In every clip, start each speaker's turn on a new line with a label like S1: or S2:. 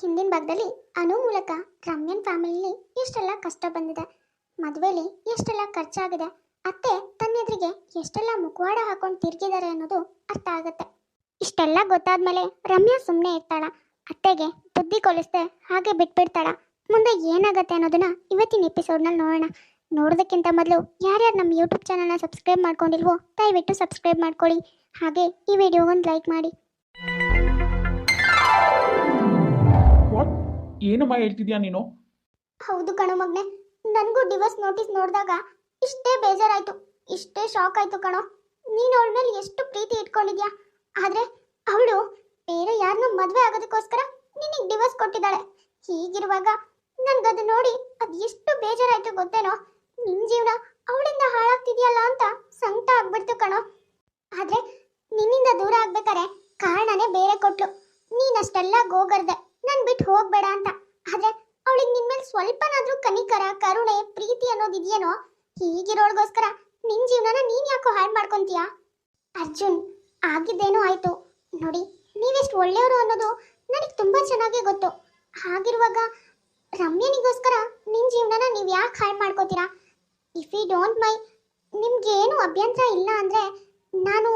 S1: ಹಿಂದಿನ ಭಾಗದಲ್ಲಿ ಅನು ಮೂಲಕ ರಮ್ಯನ್ ಫ್ಯಾಮಿಲಿಲಿ ಎಷ್ಟೆಲ್ಲ ಕಷ್ಟ ಬಂದಿದೆ, ಮದುವೆಲಿ ಎಷ್ಟೆಲ್ಲ ಖರ್ಚಾಗಿದೆ, ಅತ್ತೆ ತನ್ನೆದುರಿಗೆ ಎಷ್ಟೆಲ್ಲ ಮುಖವಾಡ ಹಾಕೊಂಡು ತಿರ್ಗಿದ್ದಾರೆ ಅನ್ನೋದು ಅರ್ಥ ಆಗುತ್ತೆ. ಇಷ್ಟೆಲ್ಲ ಗೊತ್ತಾದ್ಮೇಲೆ ರಮ್ಯಾ ಸುಮ್ಮನೆ ಇರ್ತಾಳ, ಅತ್ತೆಗೆ ಬುದ್ಧಿ ಕೊಲಿಸ್ದೆ ಹಾಗೆ ಬಿಟ್ಬಿಡ್ತಾಳ. ಮುಂದೆ ಏನಾಗುತ್ತೆ ಅನ್ನೋದನ್ನ ಇವತ್ತಿನ ಎಪಿಸೋಡ್ನಲ್ಲಿ ನೋಡೋಣ. ನೋಡೋದಕ್ಕಿಂತ ಮೊದಲು ಯಾರ್ಯಾರು ನಮ್ಮ ಯೂಟ್ಯೂಬ್ ಚಾನಲ್ನ ಸಬ್ಸ್ಕ್ರೈಬ್ ಮಾಡ್ಕೊಂಡಿಲ್ವೋ ದಯವಿಟ್ಟು ಸಬ್ಸ್ಕ್ರೈಬ್ ಮಾಡ್ಕೊಳ್ಳಿ. ಹಾಗೆ ಈ ವಿಡಿಯೋಗೊಂದು ಲೈಕ್ ಮಾಡಿ.
S2: ಏನಮ್ಮ ಹೇಳ್ತಿದ್ಯಾ ನೀನು?
S1: ಹೌದು ಕಣೋ ಮಗ್ನೆ. ನನಗೂ ಡಿವೋರ್ಸ್ ನೋಟಿಸ್ ನೋಡಿದಾಗ ಇಷ್ಟೇ ಬೇಜಾರಾಯ್ತು. ಇಷ್ಟೇ ಶಾಕ್ ಆಯ್ತು ಕಣೋ. ನೀನು ಅವಳ ಮೇಲೆ ಎಷ್ಟು ಪ್ರೀತಿ ಇಟ್ಕೊಂಡಿದ್ಯಾ? ಆದ್ರೆ ಅವಳು ಬೇರೆ ಯಾರನ್ನೂ ಮದುವೆ ಆಗೋದಕ್ಕೋಸ್ಕರ ನಿನಗೆ ಡಿವೋರ್ಸ್ ಕೊಟ್ಟಿದ್ದಾಳೆ. ಹೀಗಿರುವಾಗ ನನ್ಗದು ನೋಡಿ ಅದು ಎಷ್ಟು ಬೇಜಾರಾಯ್ತು ಗೊತ್ತೇನೋ? ನಿನ್ ಜೀವನ ಅವಳಿಂದ ಹಾಳಾಗ್ತಿದ್ಯಲ್ಲ ಅಂತ ಸಂಕಟ ಆಗ್ಬಿಡ್ತು ಕಣೋ. ಆದ್ರೆ ನಿನ್ನಿಂದ ದೂರ ಆಗ್ಬೇಕಾರೆ ಕಾರಣನೇ ಬೇರೆ ಕೊಟ್ಲು. ನೀನಷ್ಟೆಲ್ಲ ಗೋಗರ್ದೆ. ನನ್ ಬಿಟ್ಟು ಹೋಗ್ಬೇಡ ಅಂತ. ಆದ್ರೆ ಅವಳಿಗೆ ನಿನ್ ಮೇಲೆ ಸ್ವಲ್ಪನಾದ್ರೂ ಕನಿಕರ, ಕರುಣೆ, ಪ್ರೀತಿ ಅನ್ನೋದಿದೆಯೇನೋ ಹೀಗಿರೋಳ್ಗೋಸ್ಕರ ನಿನ್ ಜೀವನನ ನೀನ್ ಯಾಕೋ ಹಾಳು ಮಾಡ್ಕೊಂತೀಯಾ? ಅರ್ಜುನ್, ಆಗಿದ್ದೇನೋ ಆಯ್ತು. ನೋಡಿ, ನೀವೆಷ್ಟು ಒಳ್ಳೆಯವರು ಅನ್ನೋದು ನನಗೆ ತುಂಬಾ ಚೆನ್ನಾಗಿ ಗೊತ್ತು. ಹಾಗಿರುವಾಗ ರಮ್ಯನಿಗೋಸ್ಕರ ನಿನ್ ಜೀವನನ ನೀವು ಯಾಕೆ ಹಾಳು ಮಾಡ್ಕೋತೀರಾ? ಇಫ್ ಯು ಡೋಂಟ್ ಮೈ ನಿಮ್ಗೆ ಏನು ಅಭ್ಯಂತರ ಇಲ್ಲ ಅಂದ್ರೆ ನಾನು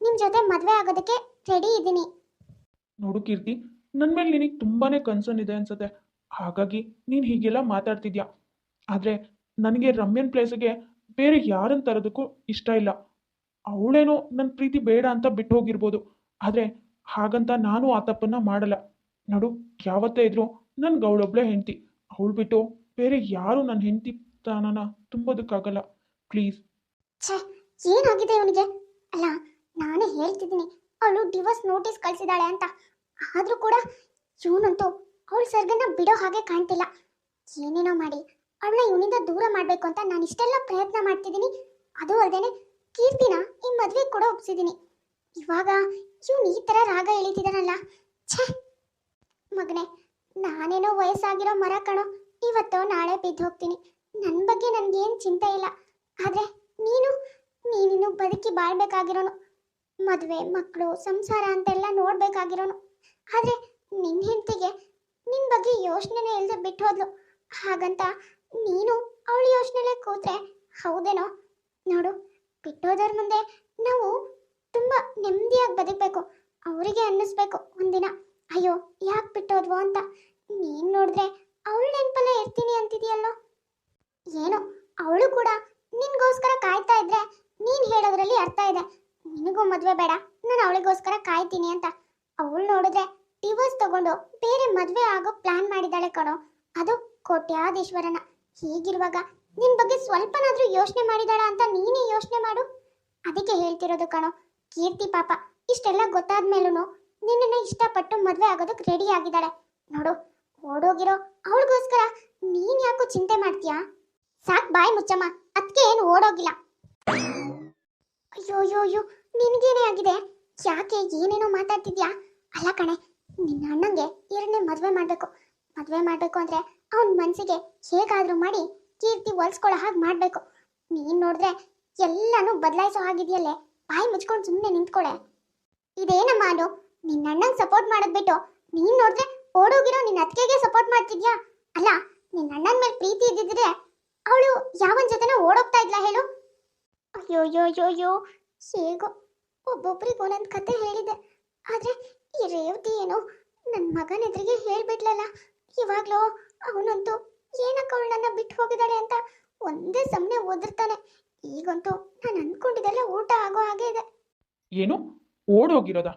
S1: ನಿಮ್ ಜೊತೆ ಮದುವೆ ಆಗೋದಕ್ಕೆ ರೆಡಿ ಇದ್ದೀನಿ.
S2: ನೋಡು ಕೀರ್ತಿ ನನ್ನ ಮೇಲೆ ನಿನಗೆ ತುಂಬಾನೇ ಕನ್ಸರ್ನ್ ಇದೆ ಅನ್ಸುತ್ತೆ. ಹಾಗಾಗಿ ನೀನು ಹೀಗೆಲ್ಲ ಮಾತಾಡ್ತಿದ್ಯಾ? ಆದರೆ ನನಗೆ ರಮ್ಯನ್ ಪ್ಲೇಸಿಗೆ ಬೇರೆ ಯಾರನ್ನ ತರೋದಕ್ಕೂ ಇಷ್ಟ ಇಲ್ಲ. ಅವಳೇನೋ ನನ್ನ ಪ್ರೀತಿ ಬೇಡ ಅಂತ ಬಿಟ್ಟು ಹೋಗಿರ್ಬೋದು. ಆದರೆ ಹಾಗಂತ ನಾನು ಆ ತಪ್ಪನ್ನು ಮಾಡಲ್ಲ. ನೋಡು, ಯಾವತ್ತೇ ಇದ್ರು ನನ್ಗೆ ಅವಳೊಬ್ಳೆ ಹೆಂಡತಿ. ಅವಳು ಬಿಟ್ಟು ಬೇರೆ ಯಾರು ನನ್ನ ಹೆಂಡತಿ ತಾನನ ತುಂಬೋದಕ್ಕಾಗಲ್ಲ. ಪ್ಲೀಸ್.
S1: ಏನಾಗಿದೆ ಅವನಿಗೆ ಅಲ್ಲ, ನಾನೇ ಹೇಳ್ತಿದ್ದೀನಿ. ಅವಳು ಡಿವೋರ್ಸ್ ನೋಟಿಸ್ ಕಳಿಸಿದಾಳೆ ಅಂತ. ಆದ್ರೂ ಕೂಡ ಇವನಂತೂ ಅವಳ ಸರ್ಗನ್ನ ಬಿಡೋ ಹಾಗೆ ಕಾಣ್ತಿಲ್ಲ. ಏನೇನೋ ಮಾಡಿ, ಅವಳನ್ನ ಇವನಿಂದ ದೂರ ಮಾಡಬೇಕು ಅಂತ ನಾನು ಇಷ್ಟೆಲ್ಲ ಪ್ರಯತ್ನ ಮಾಡ್ತಿದ್ದೀನಿ. ಅದು ಅಲ್ಲದೇನೆ ಕೀರ್ತಿನ ಈ ಮದುವೆ ಕೂಡ ಒಪ್ಸಿದ್ದೀನಿ. ಇವಾಗ ಇವನು ಈ ಥರ ರಾಗ ಎಳಿತಿದ್ದಾನಲ್ಲ ಛೇ! ಮಗನೇ, ನಾನೇನೋ ವಯಸ್ಸಾಗಿರೋ ಮರ ಕಣೋ, ಇವತ್ತೋ ನಾಳೆ ಬಿದ್ದು ಹೋಗ್ತೀನಿ. ನನ್ನ ಬಗ್ಗೆ ನನಗೇನು ಚಿಂತೆ ಇಲ್ಲ. ಆದರೆ ನೀನು, ನೀನಿನ್ನು ಬದುಕಿ ಬಾಳ್ಬೇಕಾಗಿರೋನು. ಮದುವೆ ಮಕ್ಕಳು ಸಂಸಾರ ಅಂತೆಲ್ಲ ನೋಡ್ಬೇಕಾಗಿರೋನು. ಆದರೆ ನಿನ್ನ ಹೆಂಡತಿಗೆ ನಿನ್ ಬಗ್ಗೆ ಯೋಚನೆನೇ ಇಲ್ಲದೆ ಬಿಟ್ಟು ಹೋದ್ಲು. ಹಾಗಂತ ನೀನು ಅವಳ ಯೋಚನೆಲೇ ಕೂತ್ರೆ ಹೌದೇನೋ? ನೋಡು ಬಿಟ್ಟೋದರ ಮುಂದೆ ನಾವು ತುಂಬ ನೆಮ್ಮದಿಯಾಗಿ ಬದುಕಬೇಕು. ಅವರಿಗೆ ಅನ್ನಿಸ್ಬೇಕು ಒಂದಿನ. ಅಯ್ಯೋ, ಯಾಕೆ ಬಿಟ್ಟೋದ್ವು ಅಂತ. ನೀನು ನೋಡಿದ್ರೆ ಅವಳ ನೆನಪಲ್ಲೇ ಇರ್ತೀನಿ ಅಂತಿದೆಯಲ್ಲೋ? ಏನು, ಅವಳು ಕೂಡ ನಿನ್ಗೋಸ್ಕರ ಕಾಯ್ತಾ ಇದ್ರೆ ನೀನ್ ಹೇಳೋದ್ರಲ್ಲಿ ಅರ್ಥ ಇದೆ. ನಿನಗೂ ಮದ್ವೆ ಬೇಡ, ನಾನು ಅವಳಿಗೋಸ್ಕರ ಕಾಯ್ತೀನಿ ಅಂತ. ಅವಳು ನೋಡಿದ್ರೆ ಡಿವೋರ್ಸ್ ತಗೊಂಡು ಬೇರೆ ಮದುವೆ ಆಗೋ ಪ್ಲಾನ್ ಮಾಡಿದಾಳೆ ಕಣೋ. ಅದು ಕೋಟ್ಯಾಧೀಶ್ವರನ. ಹೀಗಿರುವಾಗ ನಿನ್ ಬಗ್ಗೆ ಸ್ವಲ್ಪನಾದ್ರೂ ಯೋಚನೆ ಮಾಡಿದಾಳ ಅಂತ ನೀನೇ ಯೋಚನೆ ಮಾಡು. ಅದಕ್ಕೆ ಹೇಳ್ತಿರೋದು ಕಣೋ, ಕೀರ್ತಿ ಪಾಪ, ಇಷ್ಟೆಲ್ಲ ಗೊತ್ತಾದ್ಮೇಲೂ ನಿನ್ನನ್ನು ಇಷ್ಟಪಟ್ಟು ಮದುವೆ ಆಗೋದಕ್ಕೆ ರೆಡಿ ಆಗಿದ್ದಾಳೆ. ನೋಡು, ಓಡೋಗಿರೋ ಅವಳಿಗೋಸ್ಕರ ನೀನ್ ಯಾಕೋ ಚಿಂತೆ ಮಾಡ್ತೀಯಾ? ಸಾಕ್ ಬಾಯ್ ಮುಚ್ಚಮ್ಮ ಅದಕ್ಕೆ ಏನು ಓಡೋಗಿಲ್ಲ. ಅಯ್ಯೋ ಅಯ್ಯೋ ಅಯ್ಯೋ ನಿನ್ಗೇನೇ ಆಗಿದೆ? ಯಾಕೆ ಏನೇನೋ ಮಾತಾಡ್ತಿದ್ಯಾ? ಅಲ್ಲ ಕಣೆ ನಿನ್ನ ಅಣ್ಣಂಗೆ ಎರಡನೇ ಮದುವೆ ಮಾಡಬೇಕು. ಮದುವೆ ಮಾಡಬೇಕು ಅಂದ್ರೆ ಅವನ ಮನಸ್ಸಿಗೆ ಹೇಗಾದರೂ ಮಾಡಿ ಕೀರ್ತಿ ಒಲ್ಸ್ಕೊಳ್ಳೋ ಹಾಗೆ ಮಾಡಬೇಕು. ನೀನ್ ನೋಡಿದ್ರೆ ಎಲ್ಲನೂ ಬದಲಾಯಿಸೋ ಹಾಗಿದೆಯಲ್ಲೇ? ಬಾಯಿ ಮುಚ್ಕೊಂಡು ಸುಮ್ಮನೆ ನಿಂತ್ಕೊಳೆ. ಇದೇನಮ್ಮ ಅದು ನಿನ್ನ ಅಣ್ಣಂಗೆ ಸಪೋರ್ಟ್ ಮಾಡೋದ್ ಬಿಟ್ಟು ನೀನ್ ನೋಡಿದ್ರೆ ಓಡೋಗಿರೋ ನಿನ್ನ ಅತ್ತಿಗೆಗೆ ಸಪೋರ್ಟ್ ಮಾಡ್ತಿದ್ಯಾ? ಅಲ್ಲ, ನಿನ್ನ ಅಣ್ಣನ ಮೇಲೆ ಪ್ರೀತಿ ಇದ್ದಿದ್ರೆ ಅವಳು ಯಾವನ್ ಜೊತೆನೋ ಓಡೋಗ್ತಾ ಇದ್ಲಾ ಹೇಳು? ಅಯ್ಯೋ ಅಯ್ಯೋ ಅಯ್ಯೋ. ಹೇಗೋ ಒಬ್ಬೊಬ್ರಿಗೆ ಒಂದೊಂದು ಕತೆ ಹೇಳಿದೆ. ಆದ್ರೆ ಈ ರೇವತಿ ಏನು ನನ್ನ ಮಗನ ಎದುರಿಗೆ ಹೇಳ್ಬಿಡ್ಲಲ್ಲ ಇವಾಗ್ಲೂ ಅವನಂತೂ ಏನಕ್ಕ ಅವಳು ನನ್ನ ಬಿಟ್ಟು ಹೋಗಿದ್ದಾಳೆ ಅಂತ ಒಂದೇ ಸಮನೆ ಓದಿರ್ತಾನೆ. ಈಗಂತೂ ನಾನು ಅನ್ಕೊಂಡಿದ್ದೆಲ್ಲ ಊಟ ಆಗೋ ಹಾಗೆ ಇದೆ.
S2: ಏನು? ಓಡೋಗಿರೋದಾ?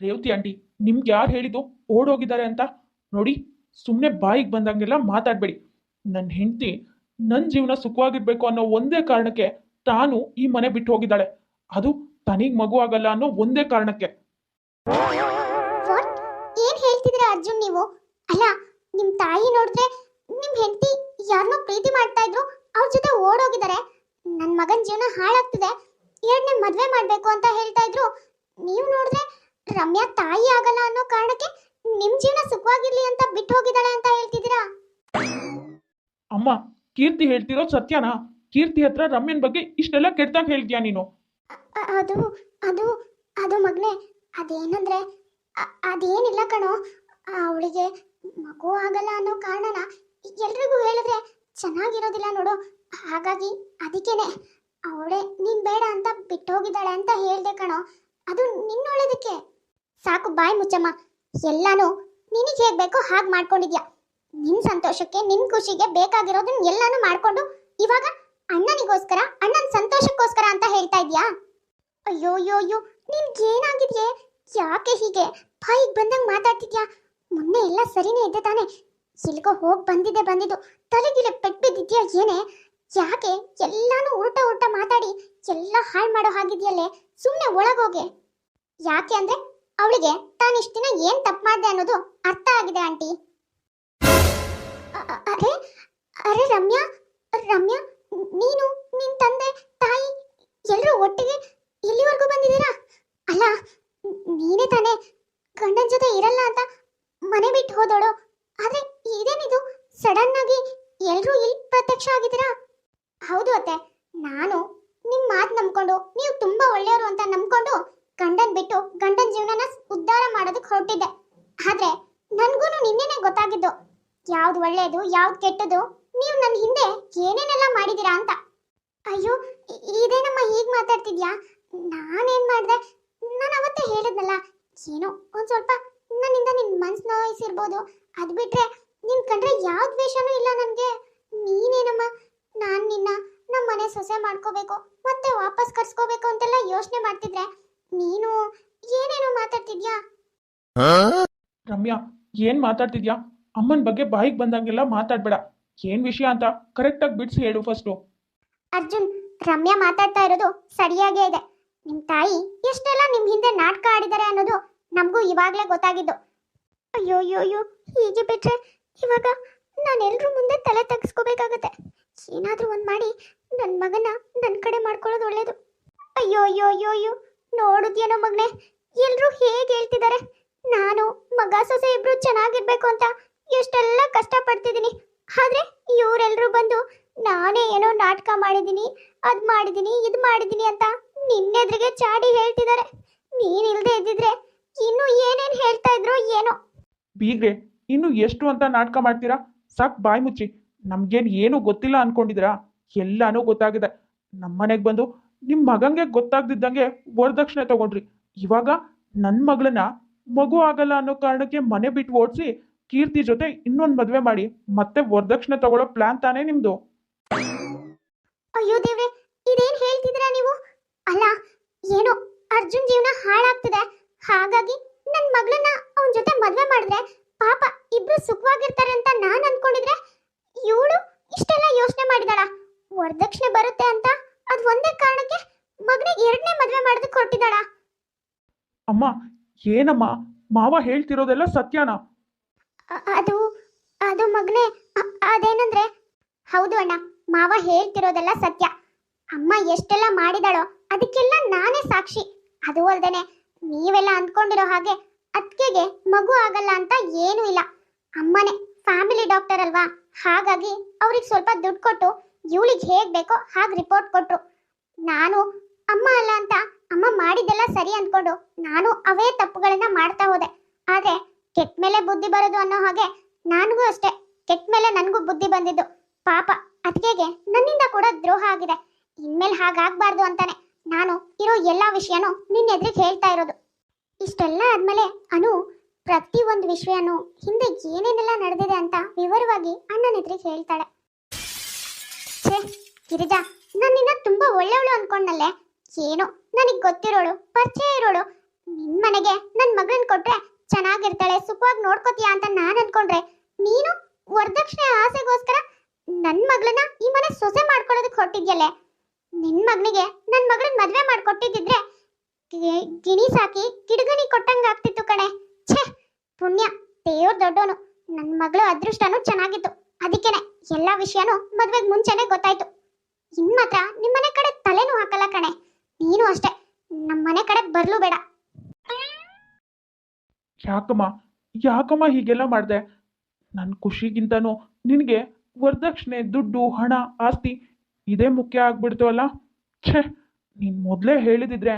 S2: ರೇವತಿ ಆಂಟಿ, ನಿಮ್ಗೆ ಯಾರು ಹೇಳಿದ್ದು ಓಡೋಗಿದ್ದಾರೆ ಅಂತ? ನೋಡಿ ಸುಮ್ಮನೆ ಬಾಯಿಗೆ ಬಂದಂಗೆಲ್ಲ ಮಾತಾಡಬೇಡಿ. ನನ್ನ ಹೆಂಡತಿ ನನ್ನ ಜೀವನ ಸುಖವಾಗಿರ್ಬೇಕು ಅನ್ನೋ ಒಂದೇ ಕಾರಣಕ್ಕೆ ತಾನು ಈ ಮನೆ ಬಿಟ್ಟು ಹೋಗಿದ್ದಾಳೆ. ಅದು ತನಿಗೆ ಮಗು ಆಗಲ್ಲ ಅನ್ನೋ ಒಂದೇ ಕಾರಣಕ್ಕೆ.
S1: ಏನ್ ಹೇಳ್ತಿದ್ರ ಅರ್ಜುನ್ ನೀವು? ಅಲ್ಲ ನಿಮ್ ತಾಯಿ ನೋಡಿದ್ರೆ ನಿಮ್ ಹೆಂಡತಿ ಯಾರನ್ನೋ ಪ್ರೀತಿ ಮಾಡ್ತಾ ಇದ್ರು ಅವ್ರ ಜೊತೆ ಓಡೋಗಿದ್ದಾರೆ. ನನ್ ಮಗನ್ ಜೀವನ ಹಾಳಾಗ್ತಿದೆ. ಎರಡನೇ ಮದ್ವೆ ಮಾಡ್ಬೇಕು ಅಂತ ಹೇಳ್ತಾ ಇದ್ರು. ನೀವು ನೋಡಿದ್ರೆ ರಮ್ಯಾ ತಾಯಿ ಆಗಲ್ಲ ಅನ್ನೋ ಕಾರಣಕ್ಕೆ ನಿಮ್ ಜೀವನ ಸುಖವಾಗಿರ್ಲಿ ಅಂತ ಬಿಟ್ಟು ಹೋಗಿದ್ದಾಳೆ ಅಂತ ಹೇಳ್ತಿದ್ದೀರಾ?
S2: ಅಮ್ಮ ಕೀರ್ತಿ ಹೇಳ್ತಿರೋ ಸತ್ಯನಾ? ಕೀರ್ತಿ ಹತ್ರ ರಮ್ಯನ್ ಬಗ್ಗೆ ಇಷ್ಟೆಲ್ಲ ಕೆಟ್ಟದಾಗ ಹೇಳ್ತೀಯಾ ನೀನು?
S1: ಅದು ಅದು ಅದು ಮಗ್ನೆ ಅದೇನಂದ್ರೆ ಅದೇನಿಲ್ಲ ಕಣೋ. ಅವಳಿಗೆ ಮಗು ಆಗಲ್ಲ ಅನ್ನೋ ಕಾರಣನ ಎಲ್ರಿಗೂ ಹೇಳಿದ್ರೆ ಚೆನ್ನಾಗಿರೋದಿಲ್ಲ ನೋಡು. ಹಾಗಾಗಿ ಅದಕ್ಕೇನೆ, ಅವಳೆ ನೀನ್ ಬೇಡ ಅಂತ ಬಿಟ್ಟೋಗಿದ್ದಾಳೆ ಅಂತ ಹೇಳ್ದೆ ಕಣೋ. ಅದು ನಿನ್ನೊಳ್ಳೇದಕ್ಕೆ ಸಾಕು, ಬಾಯ್ ಮುಚ್ಚಮ್ಮ. ಎಲ್ಲಾನು ನಿನಗೆ ಹೇಗ್ ಬೇಕೋ ಹಾಗೆ ಮಾಡ್ಕೊಂಡಿದ್ಯಾ. ನಿನ್ ಸಂತೋಷಕ್ಕೆ, ನಿನ್ ಖುಷಿಗೆ ಬೇಕಾಗಿರೋದನ್ನ ಎಲ್ಲಾನು ಮಾಡ್ಕೊಂಡು ಇವಾಗ ಅಣ್ಣನಿಗೋಸ್ಕರ, ಅಣ್ಣನ ಸಂತೋಷಕ್ಕೋಸ್ಕರ ಅಂತ ಹೇಳ್ತಾ ಇದ್ಯಾ. ಅಯ್ಯೋ ಅಯ್ಯೋ ಅಯ್ಯೋ. ನಿನ್ಗೆ ಏನಾಗಿದ್ಯೆ? ಯಾಕೆ ಹೀಗೆ? ಬಾಯಿಗೆ ಬಂದಂಗೆ ಮಾತಾಡ್ತಿದ್ಯಾ? ಮೊನ್ನೆ ಎಲ್ಲ ಸರಿನೇ ಇದ್ದೆ ತಾನೆ. ಸಿಲ್ಕೋ ಹೋಗಿ ಬಂದಿದ್ದೆ ಬಂದಿದ್ದು. ತಲೆಗಿಲೆ ಪೆಟ್ ಬಿದ್ದಿದ್ಯಾ ಏನೇ? ಯಾಕೆ? ಎಲ್ಲಾನು ಊಟ ಊಟ ಮಾತಾಡಿ ಎಲ್ಲ ಹಾಳು ಮಾಡೋ ಹಾಗಿದ್ಯಲ್ಲೇ? ಸುಮ್ಮನೆ ಒಳಗೋಗೆ. ಯಾಕೆ ಅಂದ್ರೆ ಅವಳಿಗೆ ತಾನಿಷ್ಟಿನ ದಿನ ಏನ್ ತಪ್ಪು ಮಾಡಿದೆ ಅನ್ನೋದು ಅರ್ಥ ಆಗಿದೆ ಆಂಟಿ. ಅರೆ ಅರೆ ರಮ್ಯಾ ರಮ್ಯಾ, ನೀನು, ನಿನ್ ತಂದೆ, ತಾಯಿ ಎಲ್ಲರೂ ಒಟ್ಟಿಗೆ ಇಲ್ಲಿವರೆಗೂ ಬಂದಿದ್ದೀರಾ ಅಲ್ಲ ನೀನೇ ತಾನೇ ಗಂಡನ ಜೊತೆ ಇರಲ್ಲ ಅಂತ ಮನೆ ಬಿಟ್ಟು ಹೋದೋಳು. ಆದ್ರೆ ಇದೇನಿದು? ಸಡನ್ ಆಗಿ ಎಲ್ರೂ ಇಲ್ಲಿ ಪ್ರತ್ಯಕ್ಷ ಆಗಿದ್ದೀರಾ? ಹೌದು ಅತ್ತೆ. ನಾನು ನಿಮ್ ಮಾತು ನಂಬ್ಕೊಂಡು, ನೀವು ತುಂಬಾ ಒಳ್ಳೆಯವರು ಅಂತ ನಂಬ್ಕೊಂಡು ಗಂಡನ್ ಬಿಟ್ಟು ಗಂಡನ್ ಜೀವನನ ಉದ್ಧಾರ ಮಾಡೋದಕ್ಕೆ ಹೊರಟಿದ್ದೆ. ಆದ್ರೆ ನನ್ಗೂ ನಿನ್ನೆನೆ ಗೊತ್ತಾಗಿದ್ದು. ಯಾವ್ದು ಒಳ್ಳೆಯದು ಯಾವ್ದು ಕೆಟ್ಟದು ನೀವು ನನ್ನ ಹಿಂದೆ ಏನೇನೆಲ್ಲ ಮಾಡಿದೀರಾ ಅಂತ. ಅಯ್ಯೋ ಇದೇನಮ್ಮ ಹೀಗ್ ಮಾತಾಡ್ತಿದ್ಯಾ? ನಾನೇನ್ ಮಾಡಿದೆ? ನಾನು ಅವತ್ತೇ ಹೇಳಿದ್ನಲ್ಲ, ಏನೋ ಒಂದ್ ಸ್ವಲ್ಪ ನನ್ನಿಂದ ನಿನ್ ಮನ್ಸ್ ನೋಯಿಸಿರ್ಬೋದು ಅದ್ ಬಿಟ್ರೆ ನಿನ್ ಕಂಡ್ರೆ ಯಾವ ದ್ವೇಷನೂ ಇಲ್ಲ ನನ್ಗೆ. ನೀನೇನಮ್ಮ? ನಾನ್ ನಿನ್ನ ನಮ್ಮ ಮನೆ ಸೊಸೆ ಮಾಡ್ಕೋಬೇಕು ಮತ್ತೆ ವಾಪಸ್ ಕರ್ಸ್ಕೋಬೇಕು ಅಂತೆಲ್ಲ ಯೋಚನೆ ಮಾಡ್ತಿದ್ರೆ ನೀನು ಏನೇನೋ ಮಾತಾಡ್ತಿದ್ಯಾ?
S2: ರಮ್ಯಾ ಏನ್ ಮಾತಾಡ್ತಿದ್ಯಾ? ಅಮ್ಮನ ಬಗ್ಗೆ ಬಾಯಿಗೆ ಬಂದಂಗೆಲ್ಲ ಮಾತಾಡ್ಬೇಡ. ಏನ್ ವಿಷಯ ಅಂತ ಕರೆಕ್ಟಾಗಿ ಬಿಡ್ಸಿ ಹೇಳು ಫಸ್ಟು
S1: ಅರ್ಜುನ್ ರಮ್ಯಾ ಮಾತಾಡ್ತಾ ಇರೋದು ಸರಿಯಾಗೇ ಇದೆ. ನಿಮ್ ತಾಯಿ ಎಷ್ಟೆಲ್ಲ ನಿಮ್ ಹಿಂದೆ ನಾಟಕ ಆಡಿದ್ದಾರೆ ಅನ್ನೋದು ನಮಗೂ ಇವಾಗ್ಲೇ ಗೊತ್ತಾಗಿದ್ದು. ಅಯ್ಯೋ ಅಯ್ಯೋ ಅಯ್ಯೋ, ಹೀಗೆ ಬಿಟ್ರೆ ಇವಾಗ ನಾನು ಎಲ್ಲರೂ ಮುಂದೆ ತಲೆ ತಗ್ಸ್ಕೋಬೇಕಾಗತ್ತೆ. ಏನಾದರೂ ಒಂದು ಮಾಡಿ ನನ್ನ ಮಗನ ನನ್ನ ಕಡೆ ಮಾಡ್ಕೊಳ್ಳೋದು ಒಳ್ಳೇದು. ಅಯ್ಯೋ ಅಯ್ಯೋ ಅಯ್ಯೋ ಅಯ್ಯೋ, ನೋಡುದ್ಯೇನೋ ಮಗನೆ ಎಲ್ಲರೂ ಹೇಗೆ ಹೇಳ್ತಿದ್ದಾರೆ ನಾನು, ಮಗ, ಸೊಸೆ ಇಬ್ರು ಚೆನ್ನಾಗಿರ್ಬೇಕು ಅಂತ ಎಷ್ಟೆಲ್ಲ ಕಷ್ಟಪಡ್ತಿದ್ದೀನಿ. ಆದ್ರೆ ಇವರೆಲ್ಲರೂ ಬಂದು ನಾನೇ ಏನೋ ನಾಟಕ ಮಾಡಿದ್ದೀನಿ, ಅದು ಮಾಡಿದ್ದೀನಿ, ಇದು ಮಾಡಿದ್ದೀನಿ ಅಂತ ನಿನ್ನೆದ್ರಿಗೆ ಚಾಡಿ ಹೇಳ್ತಿದ್ದಾರೆ ನೀನಿಲ್ಲದೆ ಇದ್ದಿದ್ರೆ ಇನ್ನು ಏನೇನ್ ಹೇಳ್ತಾ ಇದ್ರು ಏನೋ.
S2: ಬೀಗ್ರೆ ಇನ್ನು ಎಷ್ಟು ಅಂತ ನಾಟಕ ಮಾಡ್ತೀರಾ? ಸಾಕ್ ಬಾಯಿ ಮುಚ್ಚಿ. ನಮ್ಗೇನ್ ಏನು ಗೊತ್ತಿಲ್ಲ ಅನ್ಕೊಂಡಿದ್ದೀರಾ? ಎಲ್ಲಾನು ಗೊತ್ತಾಗಿದೆ. ನಮ್ಮನೆಗೆ ಬಂದು ನಿಮ್ಮ ಮಗಂಗೆ ಗೊತ್ತಾಗ್ದಿದ್ದಂಗೆ ವರದಕ್ಷಿಣೆ ತಗೊಂಡ್ರಿ. ಇವಾಗ ನನ್ನ ಮಗಳನ್ನ ಮಗು ಆಗಲ್ಲ ಅನ್ನೋ ಕಾರಣಕ್ಕೆ ಮನೆ ಬಿಟ್ಟು ಓಡಿಸಿ ಕೀರ್ತಿ ಜೊತೆ ಇನ್ನೊಂದು ಮದುವೆ ಮಾಡಿ ಮತ್ತೆ ವರದಕ್ಷಿಣೆ ತಗೊಳ್ಳೋ ಪ್ಲಾನ್ ತಾನೇ ನಿಮ್ದು.
S1: ಅಯ್ಯೋ ದೇವ್ರೆ ಇದೇನ್ ಹೇಳ್ತಿದ್ದೀರಾ ನೀವು? ಅಲ್ಲ ಏನೋ ಅರ್ಜುನ್ ಜೀವನ ಹಾಳಾಗ್ತಿದೆ. ಹಾಗಾಗಿ ನನ್ ಮಗಳನ್ನ ಅವನ ಜೊತೆ ಮದ್ವೆ ಮಾಡಿದ್ರೆ ಪಾಪ ಇಬ್ರು ಸುಖವಾಗಿರ್ತಾರೆ ಅಂತ ನಾನ್ ಅನ್ಕೊಂಡಿದ್ರೆ ಇವಳು ಇಷ್ಟೆಲ್ಲ ಯೋಚನೆ ಮಾಡಿದಾಳ. ವರದಕ್ಷಿಣೆ ಬರುತ್ತೆ ಅಂತ ಅದ್ ಒಂದೇ ಕಾರಣಕ್ಕೆ ಮಗನಿಗೆ ಎರಡನೇ ಮದ್ವೆ ಮಾಡೋದಕ್ಕೆ ಹೊರಟಿದಾಳ.
S2: ಅಮ್ಮ ಏನಮ್ಮ? ಮಾವ ಹೇಳ್ತಿರೋದೆಲ್ಲ ಸತ್ಯನಾ?
S1: ಅದು ಅದು ಮಗನೇ ಅದೇನಂದ್ರೆ ಹೌದು ಅಣ್ಣ ಮಾವ ಹೇಳ್ತಿರೋದೆಲ್ಲ ಸತ್ಯ. ಅಮ್ಮ ಎಷ್ಟೆಲ್ಲ ಮಾಡಿದಾಳೋ ಅದಕ್ಕೆಲ್ಲ ನಾನೇ ಸಾಕ್ಷಿ. ಅದು ಅಲ್ದೇನೆ ನೀವೆಲ್ಲ ಅಂದ್ಕೊಂಡಿರೋ ಹಾಗೆ ಅತ್ತಿಗೆಗೆ ಮಗು ಆಗಲ್ಲ ಅಂತ ಏನೂ ಇಲ್ಲ. ಅಮ್ಮನೇ ಫ್ಯಾಮಿಲಿ ಡಾಕ್ಟರ್ ಅಲ್ವಾ? ಹಾಗಾಗಿ ಅವ್ರಿಗೆ ಸ್ವಲ್ಪ ದುಡ್ಡು ಕೊಟ್ಟು ಇವಳಿಗೆ ಹೇಗ್ ಬೇಕೋ ಹಾಗೆ ರಿಪೋರ್ಟ್ ಕೊಟ್ರು. ನಾನು, ಅಮ್ಮ ಅಲ್ಲ ಅಂತ ಅಮ್ಮ ಮಾಡಿದ್ದೆಲ್ಲ ಸರಿ ಅಂದ್ಕೊಂಡು ನಾನು ಅವೇ ತಪ್ಪುಗಳನ್ನ ಮಾಡ್ತಾ ಹೋದೆ. ಆದ್ರೆ ಕೆಟ್ಟ ಮೇಲೆ ಬುದ್ಧಿ ಬರೋದು ಅನ್ನೋ ಹಾಗೆ ನನಗೂ ಅಷ್ಟೇ. ಕೆಟ್ಟ ಮೇಲೆ ನನಗೂ ಬುದ್ಧಿ ಬಂದಿದ್ದು. ಪಾಪ, ಅತ್ತಿಗೆಗೆ ನನ್ನಿಂದ ಕೂಡ ದ್ರೋಹ ಆಗಿದೆ. ಇನ್ಮೇಲೆ ಹಾಗಾಗ್ಬಾರ್ದು ಅಂತಾನೆ. ನಾನು ಇರೋ ಎಲ್ಲ ವಿಷಯನೂ ನಿನ್ನ ಎದುರಿಗೆ ಹೇಳ್ತಾ ಇರೋದು. ಇಷ್ಟೆಲ್ಲ ಆದ್ಮೇಲೆ ಅನು ಪ್ರತಿ ಒಂದು ವಿಷಯನೂ ಹಿಂದೆ ಏನೇನೆಲ್ಲ ನಡೆದಿದೆ ಅಂತ ವಿವರವಾಗಿ ಅಣ್ಣನ ಎದುರಿಗೆ ಹೇಳ್ತಾಳೆ. ಛೇ, ಗಿರಿಜಾ, ನಾನು ನಿನ್ನ ತುಂಬಾ ಒಳ್ಳೆಯವಳು ಅನ್ಕೊಂಡಲ್ಲೇ? ಏನು? ನನಗ್ ಗೊತ್ತಿರೋಳು, ಪರಿಚಯ ಇರೋಳು. ನಿನ್ ಮನೆಗೆ ನನ್ನ ಮಗಳನ್ನ ಕೊಟ್ರೆ ಚೆನ್ನಾಗಿರ್ತಾಳೆ, ಸುಖವಾಗಿ ನೋಡ್ಕೋತೀಯ ಅಂತ ನಾನು ಅನ್ಕೊಂಡ್ರೆ ನೀನು ವರದಕ್ಷಿಣೆ ಆಸೆಗೋಸ್ಕರ ನನ್ನ ಮಗಳನ್ನ ಈ ಮನೆ ಸೊಸೆ ಮಾಡ್ಕೊಳ್ಳೋದಕ್ಕೆ ಹೊರಟಿದ್ಯಲ್ಲೇ? ನಿನ್ ಮಗನಿಗೆ ನನ್ ಮಗಳನ್ ಮದ್ವೆ ಮಾಡ್ಕೊಟ್ಟಿದ್ರೆ ಗಿಣಿ ಸಾಕಿ ಗಿಡಗಣಿ ಕೊಟ್ಟಂಗಾಗ್ತಿತ್ತು ಕಣೆ. ಛೇ, ಪುಣ್ಯ, ದೇವ್ರ ದೊಡ್ಡೋನು. ನನ್ ಮಗಳು ಅದೃಷ್ಟನೂ ಚೆನ್ನಾಗಿತ್ತು. ಅದಕ್ಕೆನೆ ಎಲ್ಲಾ ವಿಷಯನೂ ಮದ್ವೆಗ್ ಮುಂಚೆನೆ ಗೊತ್ತಾಯ್ತು. ಇನ್ ಮಾತ್ರ ನಿಮ್ಮನೆ ಕಡೆ ತಲೆನೂ ಹಾಕಲ್ಲ ಕಣೆ. ನೀನು ಅಷ್ಟೇ. ನಮ್ಮನೆ ಕಡೆ ಬರ್ಲು ಬೇಡ.
S2: ಯಾಕಮ್ಮ ಯಾಕಮ್ಮ ಹೀಗೆಲ್ಲ ಮಾಡ್ದೆ? ನನ್ನ ಖುಷಿಗಿಂತನೂ ನಿನಗೆ ವರದಕ್ಷಿಣೆ, ದುಡ್ಡು, ಹಣ, ಆಸ್ತಿ ಇದೇ ಮುಖ್ಯ ಆಗ್ಬಿಡ್ತು ಅಲ್ಲ ಛೇ, ನೀನು ಮೊದಲೇ ಹೇಳಿದಿದ್ರೆ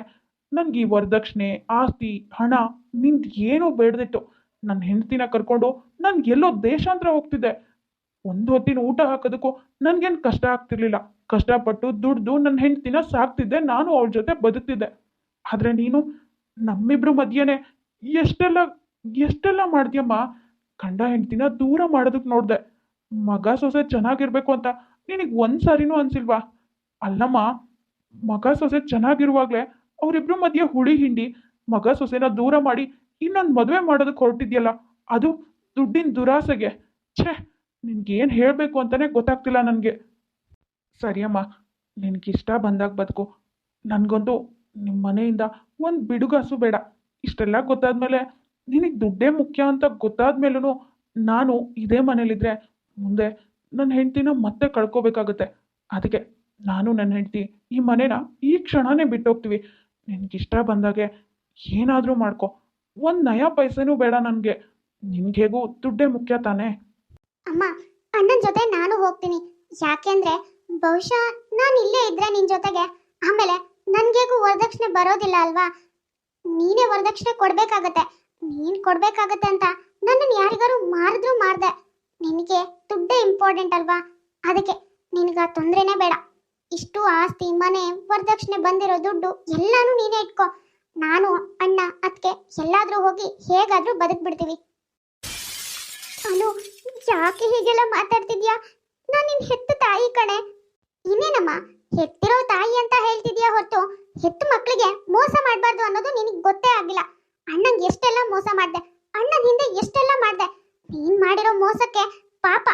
S2: ನನಗೆ ಈ ವರದಕ್ಷಿಣೆ, ಆಸ್ತಿ, ಹಣ ನಿಂದು ಏನೂ ಬೇಡದಿತ್ತು. ನನ್ನ ಹೆಂಡತಿನ ಕರ್ಕೊಂಡು ನನ್ಗೆ ಎಲ್ಲೋ ದೇಶಾಂತರ ಹೋಗ್ತಿದ್ದೆ ಒಂದು ಹೊತ್ತಿನ ಊಟ ಹಾಕೋದಕ್ಕೂ ನನಗೇನು ಕಷ್ಟ ಆಗ್ತಿರ್ಲಿಲ್ಲ. ಕಷ್ಟಪಟ್ಟು ದುಡ್ದು ನನ್ನ ಹೆಂಡತಿನ ಸಾಕ್ತಿದ್ದೆ, ನಾನು ಅವಳ ಜೊತೆ ಬದುಕ್ತಿದ್ದೆ. ಆದರೆ ನೀನು ನಮ್ಮಿಬ್ರು ಮಧ್ಯೆನೇ ಎಷ್ಟೆಲ್ಲ ಎಷ್ಟೆಲ್ಲ ಮಾಡಿದ್ಯಮ್ಮ? ಗಂಡ ಹೆಂಡ್ತಿನ ದೂರ ಮಾಡೋದಕ್ಕೆ ನೋಡಿದೆ. ಮಗ ಸೊಸೆ ಚೆನ್ನಾಗಿರ್ಬೇಕು ಅಂತ ನಿನಗೆ ಒಂದು ಸಾರಿನೂ ಅನ್ಸಿಲ್ವಾ? ಅಲ್ಲಮ್ಮ, ಮಗ ಸೊಸೆ ಚೆನ್ನಾಗಿರುವಾಗಲೇ ಅವರಿಬ್ರ ಮಧ್ಯೆ ಹುಳಿ ಹಿಂಡಿ, ಮಗ ಸೊಸೆನ ದೂರ ಮಾಡಿ ಇನ್ನೊಂದು ಮದುವೆ ಮಾಡೋದಕ್ಕೆ ಹೊರಟಿದ್ಯಲ್ಲ, ಅದು ದುಡ್ಡಿನ ದುರಾಸೆಗೆ. ಛೇ, ನಿನ್ಗೇನು ಹೇಳಬೇಕು ಅಂತಲೇ ಗೊತ್ತಾಗ್ತಿಲ್ಲ ನನಗೆ. ಸರಿಯಮ್ಮ, ನಿನಗಿಷ್ಟ ಬಂದಾಗ ಬದುಕು. ನನಗೊಂದು ನಿಮ್ಮ ಮನೆಯಿಂದ ಒಂದು ಬಿಡುಗಾಸು ಬೇಡ. ಇಷ್ಟೆಲ್ಲ ಗೊತ್ತಾದ್ಮೇಲೆ ನಿನಗೆ ದುಡ್ಡೇ ಮುಖ್ಯ ಅಂತ ಗೊತ್ತಾದ್ಮೇಲೂ ನಾನು ಇದೇ ಮನೇಲಿದ್ರೆ ಮುಂದೆ ನನ್ನ ಹೆಂಡತಿನ ಮತ್ತೆ ಕಳ್ಕೋಬೇಕಾಗುತ್ತೆ. ಅದಕ್ಕೆ ನಾನು ನನ್ನ ಹೆಂಡತಿ, ಈ ಮನೇನ ಈ ಕ್ಷಣನೇ ಬಿಟ್ಟೋಗ್ತೀವಿ. ನಿನಗಿಷ್ಟ ಬಂದಾಗೆ ಏನಾದರೂ ಮಾಡ್ಕೊ. ಒಂದು ನಯ ಪೈಸೆನೂ ಬೇಡ ನನಗೆ. ನಿನ್ಗೇಗೂ ದುಡ್ಡೇ ಮುಖ್ಯ ತಾನೇ.
S1: ಅಮ್ಮ, ಅಣ್ಣನ ಜೊತೆ ನಾನು ಹೋಗ್ತೀನಿ. ಯಾಕೆಂದ್ರೆ ಬಹುಶಃ ನಾನು ಇಲ್ಲೇ ಇದ್ರೆ ನಿನ್ ಜೊತೆಗೆ. ಆಮೇಲೆ ನನ್ಗೇಗೂ ವರದಕ್ಷಿಣೆ ಬರೋದಿಲ್ಲ ಅಲ್ವಾ? ನೀನೇ ವರದಕ್ಷಿಣೆ ಕೊಡ್ಬೇಕಾಗತ್ತೆ. ನೀನ್ ಕೊಡ್ಬೇಕಾಗತ್ತೆ ಅಂತ ನನ್ನನ್ನು ಯಾರಿಗಾರು ಮಾರಿದ್ರು ಮಾರ್ದೆ. ನಿನಗೆ ದುಡ್ಡೇ ಇಂಪಾರ್ಟೆಂಟ್ ಅಲ್ವಾ? ಅದಕ್ಕೆ ನಿನಗೆ ತೊಂದ್ರೆನೇ ಬೇಡ. ಇಷ್ಟು ಆಸ್ತಿ, ಮನೆ, ವರದಕ್ಷಿಣೆ ಬಂದಿರೋ ದುಡ್ಡು ಎಲ್ಲಾನು ನೀನೇ ಇಟ್ಕೋ. ನಾನು, ಅಣ್ಣ ಅದಕ್ಕೆ ಎಲ್ಲಾದ್ರೂ ಹೋಗಿ ಹೇಗಾದ್ರೂ ಬದುಕ್ಬಿಡ್ತೀವಿ. ಅನು, ಯಾಕೆ ಹೀಗೆಲ್ಲ ಮಾತಾಡ್ತಿದ್ಯಾ? ನಾನು ನಿನ್ ಹೆತ್ತ ತಾಯಿ ಕಣೆ. ಇನ್ನೇನಮ್ಮ, ಹೆತ್ತಿರೋ ತಾಯಿ ಅಂತ ಹೇಳ್ತಿದ್ಯಾ ಹೊರತು ಹೆತ್ತು ಮಕ್ಕಳಿಗೆ ಮೋಸ ಮಾಡಬಾರ್ದು ಅನ್ನೋದು ನಿನಗೆ ಗೊತ್ತೇ ಆಗಿಲ್ಲ. ಅಣ್ಣಂಗೆ ಎಷ್ಟೆಲ್ಲ ಮೋಸ ಮಾಡಿದೆ, ಅಣ್ಣನ ಹಿಂದೆ ಎಷ್ಟೆಲ್ಲ ಮಾಡ್ದೆ. ನೀನ್ ಮಾಡಿರೋ ಮೋಸಕ್ಕೆ ಪಾಪ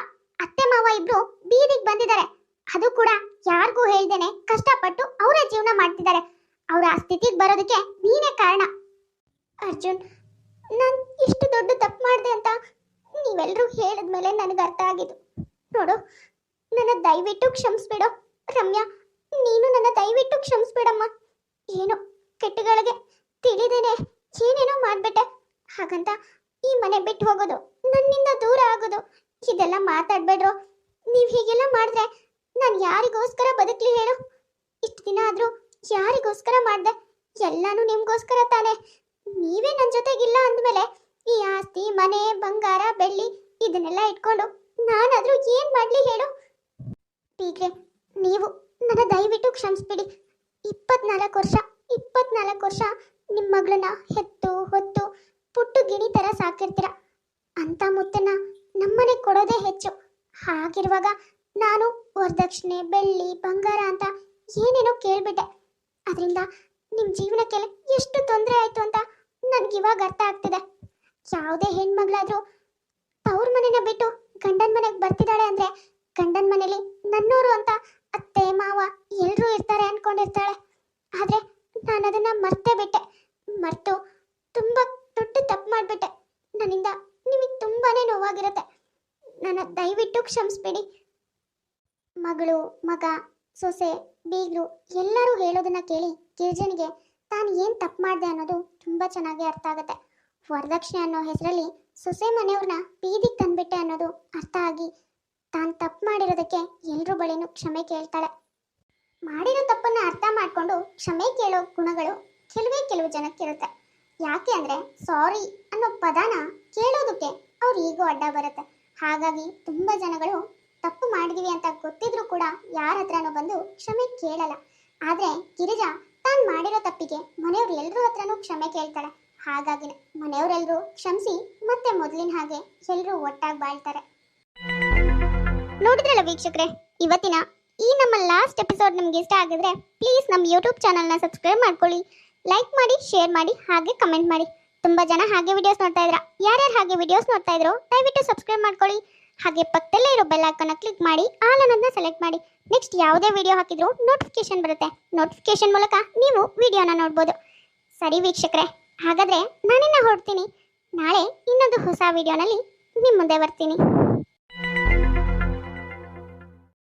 S1: ಅತ್ತೆ ಮಾವ ಇಬ್ರು ಬೀದಿಗೆ ಬಂದಿದ್ದಾರೆ. ಅದು ಕೂಡ ಯಾರಿಗೂ ಹೇಳ್ದೇನೆ ಕಷ್ಟಪಟ್ಟು ಅವರೇ ಜೀವನ ಮಾಡ್ತಿದ್ದಾರೆ. ಅವರ ಆ ಸ್ಥಿತಿಗೆ ಬರೋದಕ್ಕೆ ನೀನೇ ಕಾರಣ. ಅರ್ಜುನ್, ನಾನು ಇಷ್ಟು ದೊಡ್ಡ ತಪ್ಪು ಮಾಡಿದೆ ಅಂತ ನೀವೆಲ್ಲರೂ ಹೇಳಿದ್ಮೇಲೆ ನನಗೆ ಅರ್ಥ ಆಗಿದ್ದು. ನೋಡು, ನನ್ನ ದಯವಿಟ್ಟು ಕ್ಷಮಿಸ್ಬಿಡು. ರಮ್ಯಾ, ನೀನು ನನ್ನ ದಯವಿಟ್ಟು ಕ್ಷಮಿಸ್ಬಿಡಮ್ಮ. ಏನು ಕೆಟ್ಟಗಳಿಗೆ ತಿಳಿದೇನೆ ಏನೇನೋ ಮಾಡ್ಬಿಟ್ಟೆ. ಹಾಗಂತ ಈ ಮನೆ ಬಿಟ್ಟು ಹೋಗೋದು, ನನ್ನಿಂದ ದೂರ ಆಗೋದು, ಇದೆಲ್ಲ ಮಾತಾಡ್ಬೇಡ್ರೋ? ನೀವು ಹೀಗೆಲ್ಲ ಮಾಡಿದ್ರೆ ನಾನು ಯಾರಿಗೋಸ್ಕರ ಬದುಕಲಿ ಹೇಳು? ಇಷ್ಟು ದಿನ ಆದರೂ ಯಾರಿಗೋಸ್ಕರ ಮಾಡಿದೆ? ಎಲ್ಲಾನು ನಿಮ್ಗೋಸ್ಕರ ತಾನೆ? ನೀವೇ ನನ್ನ ಜೊತೆಗಿಲ್ಲ ಅಂದಮೇಲೆ ಈ ಆಸ್ತಿ, ಮನೆ, ಬಂಗಾರ, ಬೆಳ್ಳಿ ಇದನ್ನೆಲ್ಲ ಇಟ್ಕೊಂಡು ನಾನಾದ್ರೂ ಏನ್ ಮಾಡ್ಲಿ ಹೇಳು? ಹೀಗೆ ನೀವು ನನ್ನ ದಯವಿಟ್ಟು ಕ್ಷಮಿಸ್ಬಿಡಿ. ಇಪ್ಪತ್ನಾಲ್ಕು ವರ್ಷ ಇಪ್ಪತ್ನಾಲ್ಕು ವರ್ಷ ನಿಮ್ಮ ಮಗಳನ್ನ ಹೆತ್ತು, ಹೊತ್ತು ಪುಟ್ಟು ಗಿಣಿ ತರ ಸಾಕಿರ್ತೀರ. ಅಂತ ಮುತ್ತನ್ನ ನಮ್ಮನೆ ಕೊಡೋದೇ ಹೆಚ್ಚು. ಹಾಗಿರುವಾಗ ನಾನು ವರದಕ್ಷಿಣೆ, ಬೆಳ್ಳಿ, ಬಂಗಾರ ಅಂತ ಏನೇನೋ ಕೇಳ್ಬಿಟ್ಟೆ. ಅದರಿಂದ ನಿಮ್ಮ ಜೀವನಕ್ಕೆ ಎಷ್ಟು ತೊಂದರೆ ಆಯ್ತು ಅಂತ ನನ್ಗಿವಾಗ ಅರ್ಥ ಆಗ್ತಿದೆ. ಯಾವುದೇ ಹೆಣ್ಮಗಳಾದ್ರೂ ತವ್ರ ಮನೆನ ಬಿಟ್ಟು ಗಂಡನ ಮನೆಗೆ ಬರ್ತಿದ್ದಾಳೆ ಅಂದ್ರೆ ಗಂಡನ ಮನೇಲಿ ನನ್ನೋರು ಅಂತ ಅತ್ತೆ, ಮಾವ ಎಲ್ಲರೂ ಇರ್ತಾರೆ ಅನ್ಕೊಂಡಿರ್ತಾಳೆ. ಆದ್ರೆ ನಾನು ಅದನ್ನ ಮರ್ತೇ ಬಿಟ್ಟೆ. ಮರ್ತು ತುಂಬಾ ದೊಡ್ಡ ತಪ್ಪು ಮಾಡ್ಬಿಟ್ಟೆ ನನ್ನಿಂದ ನಿಮಗೆ ತುಂಬಾನೇ ನೋವಾಗಿರುತ್ತೆ. ನನ್ನ ದಯವಿಟ್ಟು ಕ್ಷಮಿಸ್ಬೇಡಿ. ಮಗಳು, ಮಗ, ಸೊಸೆ ಬೀಗ್ರು ಎಲ್ಲರೂ ಹೇಳೋದನ್ನ ಕೇಳಿ ಗಿರಿಜನಿಗೆ ತಾನು ಏನು ತಪ್ಪು ಮಾಡಿದೆ ಅನ್ನೋದು ತುಂಬಾ ಚೆನ್ನಾಗಿ ಅರ್ಥ ಆಗುತ್ತೆ. ವರದಕ್ಷಿಣೆ ಅನ್ನೋ ಹೆಸರಲ್ಲಿ ಸೊಸೆ ಮನೆಯವ್ರನ್ನ ಬೀದಿಗೆ ತಂದ್ಬಿಟ್ಟೆ ಅನ್ನೋದು ಅರ್ಥ ಆಗಿ ತಾನು ತಪ್ಪು ಮಾಡಿರೋದಕ್ಕೆ ಎಲ್ಲರೂ ಬಳಿನೂ ಕ್ಷಮೆ ಕೇಳ್ತಾಳೆ. ಮಾಡಿರೋ ತಪ್ಪನ್ನ ಅರ್ಥ ಮಾಡಿಕೊಂಡು ಕ್ಷಮೆ ಕೇಳೋ ಗುಣಗಳು ಕೆಲವೇ ಕೆಲವು ಜನಕ್ಕಿರುತ್ತೆ. ಯಾಕೆ ಅಂದ್ರೆ ಸಾರಿ ಅನ್ನೋ ಪದನ ಕೇಳೋದಕ್ಕೆ ಅವ್ರ ಈಗೂ ಅಡ್ಡ ಬರುತ್ತೆ. ಹಾಗಾಗಿ ತುಂಬ ಜನಗಳು ತಪ್ಪು ಮಾಡಿದೀವಿ ಅಂತ ಗೊತ್ತಿದ್ರೂ ಕೂಡ ಯಾರ ಹತ್ರನೂ ಬಂದು ಕ್ಷಮೆ ಕೇಳಲ್ಲ. ಆದರೆ ಗಿರಿಜಾ ತಾನು ಮಾಡಿರೋ ತಪ್ಪಿಗೆ ಮನೆಯವ್ರು ಎಲ್ಲರೂ ಹತ್ರನೂ ಕ್ಷಮೆ ಕೇಳ್ತಾಳೆ. ಹಾಗಾಗಿ ಮನೆಯವರೆಲ್ಲರೂ ಕ್ಷಮಿಸಿ ಮತ್ತೆ ಮೊದಲಿನ ಹಾಗೆ ಎಲ್ಲರೂ ಒಟ್ಟಾಗಿ ಬಾಳ್ತಾರೆ. ನೋಡಿದ್ರಲ್ಲ ವೀಕ್ಷಕರೇ, ಇವತ್ತಿನ ಈ ನಮ್ಮ ಲಾಸ್ಟ್ ಎಪಿಸೋಡ್ ನಿಮ್ಗೆ ಇಷ್ಟ ಆಗಿದ್ರೆ ಪ್ಲೀಸ್ ನಮ್ಮ ಯೂಟ್ಯೂಬ್ ಚಾನಲ್ನ ಸಬ್ಸ್ಕ್ರೈಬ್ ಮಾಡ್ಕೊಳ್ಳಿ ಲೈಕ್ ಮಾಡಿ ಶೇರ್ ಮಾಡಿ, ಹಾಗೆ ಕಮೆಂಟ್ ಮಾಡಿ. ತುಂಬ ಜನ ಹಾಗೆ ವಿಡಿಯೋಸ್ ನೋಡ್ತಾ ಇದ್ರ. ಯಾರ್ಯಾರು ಹಾಗೆ ವಿಡಿಯೋಸ್ ನೋಡ್ತಾ ಇದ್ರು, ದಯವಿಟ್ಟು ಸಬ್ಸ್ಕ್ರೈಬ್ ಮಾಡ್ಕೊಳ್ಳಿ. ಹಾಗೆ ಪಕ್ಕದಲ್ಲೇ ಇರೋ ಬೆಲ್ ಐಕನ್ ಕ್ಲಿಕ್ ಮಾಡಿ ಆಲ್ ಅನ್ನೋದನ್ನ ಸೆಲೆಕ್ಟ್ ಮಾಡಿ. ನೆಕ್ಸ್ಟ್ ಯಾವುದೇ ವಿಡಿಯೋ ಹಾಕಿದ್ರು ನೋಟಿಫಿಕೇಶನ್ ಬರುತ್ತೆ. ನೋಟಿಫಿಕೇಶನ್ ಮೂಲಕ ನೀವು ವಿಡಿಯೋನ ನೋಡ್ಬೋದು. ಸರಿ ವೀಕ್ಷಕರೇ, ಹಾಗಾದ್ರೆ ನಾನಿನ್ನ ಹೊರಡ್ತೀನಿ. ನಾಳೆ ಇನ್ನೊಂದು ಹೊಸ ವಿಡಿಯೋನಲ್ಲಿ ನಿಮ್ಮ ಮುಂದೆ ಬರ್ತೀನಿ.